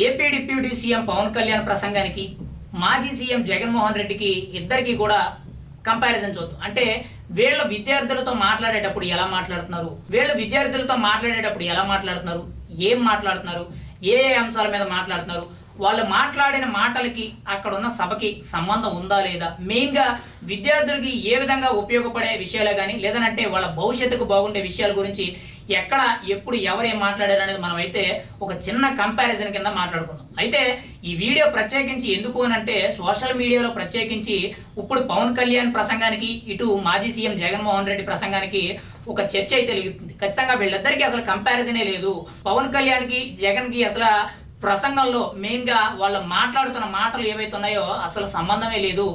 AP deputy CM Pawan Kalyan ప్రసంగానికి మాజీ CM Jaganmohan రెడ్డికి ఇద్దరికి కూడా కంపారిజన్ చూద్దాం. అంటే వీళ్ళ విద్యార్థులతో మాట్లాడేటప్పుడు ఎలా మాట్లాడుతున్నారు? వీళ్ళ విద్యార్థులతో మాట్లాడేటప్పుడు ఎలా మాట్లాడుతున్నారు? ఏం మాట్లాడుతున్నారు? ఏ ఏ అంశాల మీద మాట్లాడుతున్నారు? వాళ్ళు మాట్లాడిన మాటలకి అక్కడ ఉన్న సభకి సంబంధం ఉందా లేదా? మెయిన్గా విద్యార్థులకి ఏ విధంగా ఉపయోగపడే విషయాలే కానీ లేదనంటే వాళ్ళ భవిష్యత్తుకు బాగుండే విషయాల గురించి ఎక్కడ ఎప్పుడు ఎవరు ఏం మాట్లాడారు అనేది మనం అయితే ఒక చిన్న కంపారిజన్ కింద మాట్లాడుకుందాం. అయితే ఈ వీడియో ప్రత్యేకించి ఎందుకు అని అంటే సోషల్ మీడియాలో ప్రత్యేకించి ఇప్పుడు పవన్ కళ్యాణ్ ప్రసంగానికి ఇటు మాజీ సీఎం జగన్మోహన్ రెడ్డి ప్రసంగానికి ఒక చర్చ అయితే వెలుగుతుంది. ఖచ్చితంగా వీళ్ళిద్దరికీ అసలు కంపారిజనే లేదు. పవన్ కళ్యాణ్కి జగన్కి అసలు ప్రసంగంలో మెయిన్గా వాళ్ళు మాట్లాడుతున్న మాటలు ఏవైతే ఉన్నాయో అసలు సంబంధమే లేదు.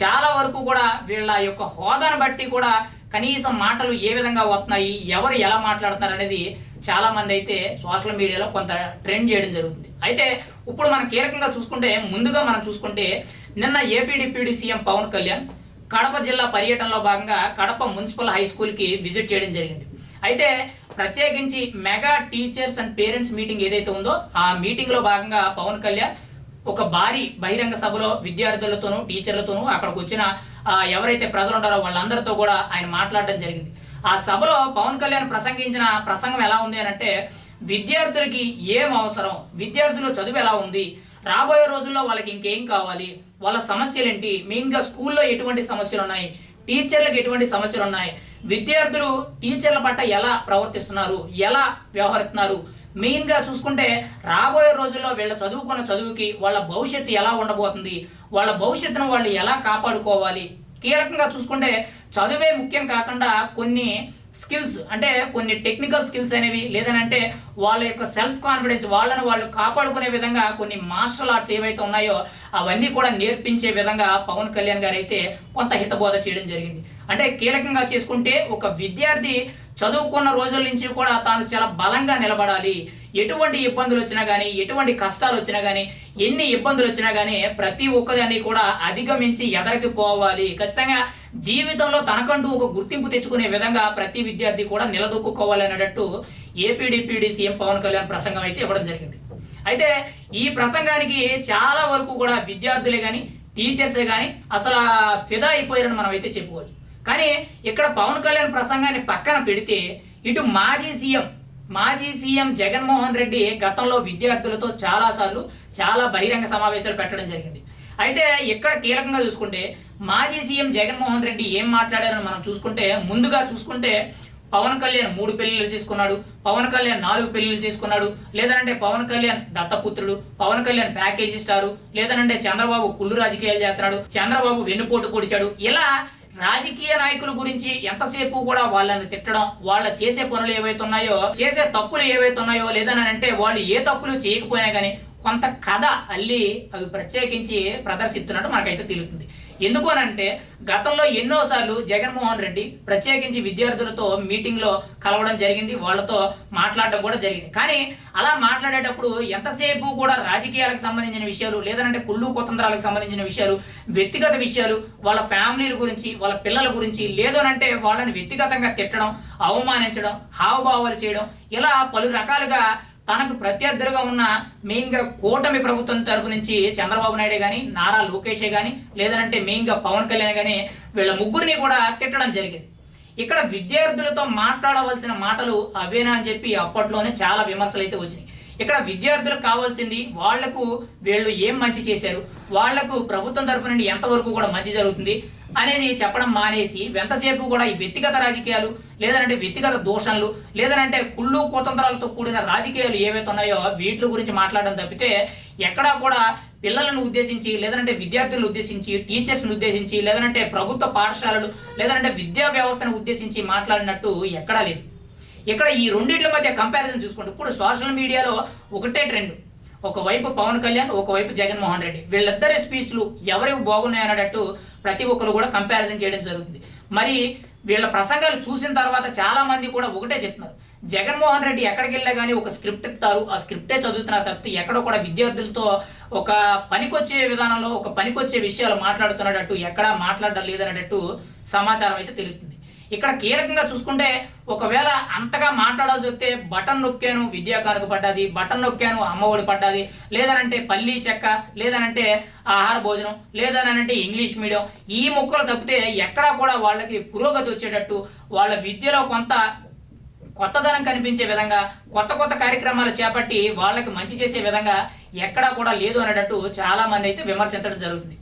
చాలా వరకు కూడా వీళ్ళ యొక్క హోదాను బట్టి కూడా కనీసం మాటలు ఏ విధంగా వస్తున్నాయి ఎవరు ఎలా మాట్లాడుతున్నారు అనేది చాలా మంది అయితే సోషల్ మీడియాలో కొంత ట్రెండ్ చేయడం జరుగుతుంది. అయితే ఇప్పుడు మనం కీలకంగా చూసుకుంటే ముందుగా మనం చూసుకుంటే నిన్న AP deputy CM Pawan Kalyan Kadapa జిల్లా పర్యటనలో భాగంగా కడప మున్సిపల్ హై స్కూల్కి విజిట్ చేయడం జరిగింది. అయితే ప్రత్యేకించి mega teachers and parents meeting ఏదైతే ఉందో ఆ మీటింగ్లో భాగంగా పవన్ కళ్యాణ్ ఒక భారీ బహిరంగ సభలో విద్యార్థులతోనూ టీచర్లతోనూ అక్కడికి వచ్చిన ఎవరైతే ప్రజలు ఉంటారో వాళ్ళందరితో కూడా ఆయన మాట్లాడడం జరిగింది. ఆ సభలో పవన్ కళ్యాణ్ ప్రసంగించిన ప్రసంగం ఎలా ఉంది అని అంటే విద్యార్థులకి ఏం అవసరం? విద్యార్థులు చదువు ఎలా ఉంది? రాబోయే రోజుల్లో వాళ్ళకి ఇంకేం కావాలి? వాళ్ళ సమస్యలు ఏంటి? మెయిన్గా స్కూల్లో ఎటువంటి సమస్యలు ఉన్నాయి? టీచర్లకు ఎటువంటి సమస్యలు ఉన్నాయి? విద్యార్థులు టీచర్ల పట్ల ఎలా ప్రవర్తిస్తున్నారు? ఎలా వ్యవహరిస్తున్నారు? మెయిన్గా చూసుకుంటే రాబోయే రోజుల్లో వీళ్ళ చదువుకున్న చదువుకి వాళ్ళ భవిష్యత్తు ఎలా ఉండబోతుంది? వాళ్ళ భవిష్యత్తును వాళ్ళు ఎలా కాపాడుకోవాలి? కీలకంగా చూసుకుంటే చదువే ముఖ్యం కాకుండా కొన్ని స్కిల్స్ అంటే కొన్ని టెక్నికల్ స్కిల్స్ అనేవి లేదనంటే వాళ్ళ యొక్క సెల్ఫ్ కాన్ఫిడెన్స్ వాళ్ళని వాళ్ళు కాపాడుకునే విధంగా కొన్ని మార్షల్ ఆర్ట్స్ ఏవైతే ఉన్నాయో అవన్నీ కూడా నేర్పించే విధంగా పవన్ కళ్యాణ్ గారు అయితే కొంత హితబోధ చేయడం జరిగింది. అంటే కీలకంగా చేసుకుంటే ఒక విద్యార్థి చదువుకున్న రోజుల నుంచి కూడా తాను చాలా బలంగా నిలబడాలి. ఎటువంటి ఇబ్బందులు వచ్చినా కానీ ఎటువంటి కష్టాలు వచ్చినా కానీ ఎన్ని ఇబ్బందులు వచ్చినా కానీ ప్రతి ఒక్కదాన్ని కూడా అధిగమించి ఎదరికి పోవాలి. ఖచ్చితంగా జీవితంలో తనకంటూ ఒక గుర్తింపు తెచ్చుకునే విధంగా ప్రతి విద్యార్థి కూడా నిలదొక్కుకోవాలి అనేటట్టు ఏపీడీపీడీ సీఎం పవన్ కళ్యాణ్ ప్రసంగం అయితే ఇవ్వడం జరిగింది. అయితే ఈ ప్రసంగానికి చాలా వరకు కూడా విద్యార్థులే కానీ టీచర్సే కానీ అసలు ఫిదా అయిపోయారని మనం అయితే చెప్పుకోవచ్చు. కానీ ఇక్కడ పవన్ కళ్యాణ్ ప్రసంగాన్ని పక్కన పెడితే ఇటు మాజీ సీఎం మాజీ సీఎం జగన్మోహన్ రెడ్డి గతంలో విద్యార్థులతో చాలాసార్లు చాలా బహిరంగ సమావేశాలు పెట్టడం జరిగింది. అయితే ఇక్కడ కీలకంగా చూసుకుంటే మాజీ సీఎం జగన్మోహన్ రెడ్డి ఏం మాట్లాడారని మనం చూసుకుంటే ముందుగా చూసుకుంటే పవన్ కళ్యాణ్ మూడు పెళ్ళిళ్ళు చేసుకున్నాడు పవన్ కళ్యాణ్ నాలుగు పెళ్ళిళ్ళు చేసుకున్నాడు లేదనంటే పవన్ కళ్యాణ్ దత్తపుత్రుడు పవన్ కళ్యాణ్ ప్యాకేజీ స్టారు లేదనంటే చంద్రబాబు కుళ్ళు రాజకీయాలు చేస్తున్నాడు చంద్రబాబు వెన్నుపోటు పొడిచాడు. ఇలా రాజకీయ నాయకుల గురించి ఎంతసేపు కూడా వాళ్ళని తిట్టడం వాళ్ళ చేసే పనులు ఏవైతే ఉన్నాయో చేసే తప్పులు ఏవైతే ఉన్నాయో లేదని అంటే వాళ్ళు ఏ తప్పులు చేయకపోయినా కానీ కొంత కథ అల్లి అవి ప్రత్యేకించి ప్రదర్శిస్తున్నట్టు మనకైతే తెలుస్తుంది. ఎందుకు అని అంటే గతంలో ఎన్నోసార్లు జగన్మోహన్ రెడ్డి ప్రత్యేకించి విద్యార్థులతో మీటింగ్లో కలవడం జరిగింది వాళ్ళతో మాట్లాడడం కూడా జరిగింది. కానీ అలా మాట్లాడేటప్పుడు ఎంతసేపు కూడా రాజకీయాలకు సంబంధించిన విషయాలు లేదంటే కుళ్ళు కుతంత్రాలకు సంబంధించిన విషయాలు వ్యక్తిగత విషయాలు వాళ్ళ ఫ్యామిలీల గురించి వాళ్ళ పిల్లల గురించి లేదనంటే వాళ్ళని వ్యక్తిగతంగా తిట్టడం అవమానించడం హావభావాలు చేయడం ఇలా పలు రకాలుగా తనకు ప్రత్యర్థులుగా ఉన్న మెయిన్గా కూటమి ప్రభుత్వం తరపు నుంచి చంద్రబాబు నాయుడే కానీ నారా లోకేషే కానీ లేదంటే మెయిన్గా పవన్ కళ్యాణ్ కానీ వీళ్ళ ముగ్గురిని కూడా తిట్టడం జరిగింది. ఇక్కడ విద్యార్థులతో మాట్లాడవలసిన మాటలు అవేనా అని చెప్పి అప్పట్లోనే చాలా విమర్శలు అయితే వచ్చినాయి. ఇక్కడ విద్యార్థులకు కావాల్సింది వాళ్ళకు వీళ్ళు ఏం మంచి చేశారు? వాళ్ళకు ప్రభుత్వం తరపు నుండి ఎంతవరకు కూడా మంచి జరుగుతుంది? అనేది చెప్పడం మానేసి ఎంతసేపు కూడా ఈ వ్యక్తిగత రాజకీయాలు లేదంటే వ్యక్తిగత దోషణలు లేదనంటే కుళ్ళు కుతంత్రాలతో కూడిన రాజకీయాలు ఏవైతే ఉన్నాయో వీటి గురించి మాట్లాడడం తప్పితే ఎక్కడా కూడా పిల్లలను ఉద్దేశించి లేదంటే విద్యార్థులను ఉద్దేశించి టీచర్స్ని ఉద్దేశించి లేదంటే ప్రభుత్వ పాఠశాలలు లేదంటే విద్యా వ్యవస్థను ఉద్దేశించి మాట్లాడినట్టు ఎక్కడా లేదు. ఇక్కడ ఈ రెండింటి మధ్య కంపారిజన్ చూసుకుంటే ఇప్పుడు సోషల్ మీడియాలో ఒకటే ట్రెండ్ ఒకవైపు పవన్ కళ్యాణ్ ఒకవైపు జగన్మోహన్ రెడ్డి. వీళ్ళిద్దరి స్పీచ్లు ఎవరికి బాగున్నాయి ప్రతి ఒక్కరు కూడా కంపారిజన్ చేయడం జరుగుతుంది. మరి వీళ్ళ ప్రసంగాలు చూసిన తర్వాత చాలా మంది కూడా ఒకటే చెప్తున్నారు. జగన్మోహన్ రెడ్డి ఎక్కడికి వెళ్ళా కానీ ఒక స్క్రిప్ట్ ఇస్తారు. ఆ స్క్రిప్టే చదువుతున్నారు తప్పితే ఎక్కడ కూడా విద్యార్థులతో ఒక పనికొచ్చే విధానంలో ఒక పనికొచ్చే విషయాలు మాట్లాడుతున్నట్టు ఎక్కడా మాట్లాడడం లేదనేటట్టు సమాచారం అయితే తెలుస్తుంది. ఇక్కడ కీలకంగా చూసుకుంటే ఒకవేళ అంతగా మాట్లాడాల్సి వస్తే బటన్ నొక్కాను విద్యా కానుక పడ్డది బటన్ నొక్కాను అమ్మఒడి పడ్డది లేదనంటే పల్లి చెక్క లేదనంటే ఆహార భోజనం లేదనంటే ఇంగ్లీష్ మీడియం ఈ ముక్కలు తప్పితే ఎక్కడా కూడా వాళ్ళకి పురోగతి వచ్చేటట్టు వాళ్ళ విద్యలో కొంత కొత్తదనం కనిపించే విధంగా కొత్త కొత్త కార్యక్రమాలు చేపట్టి వాళ్ళకి మంచి చేసే విధంగా ఎక్కడా కూడా లేదు అనేటట్టు చాలా మంది అయితే విమర్శించడం జరుగుతుంది.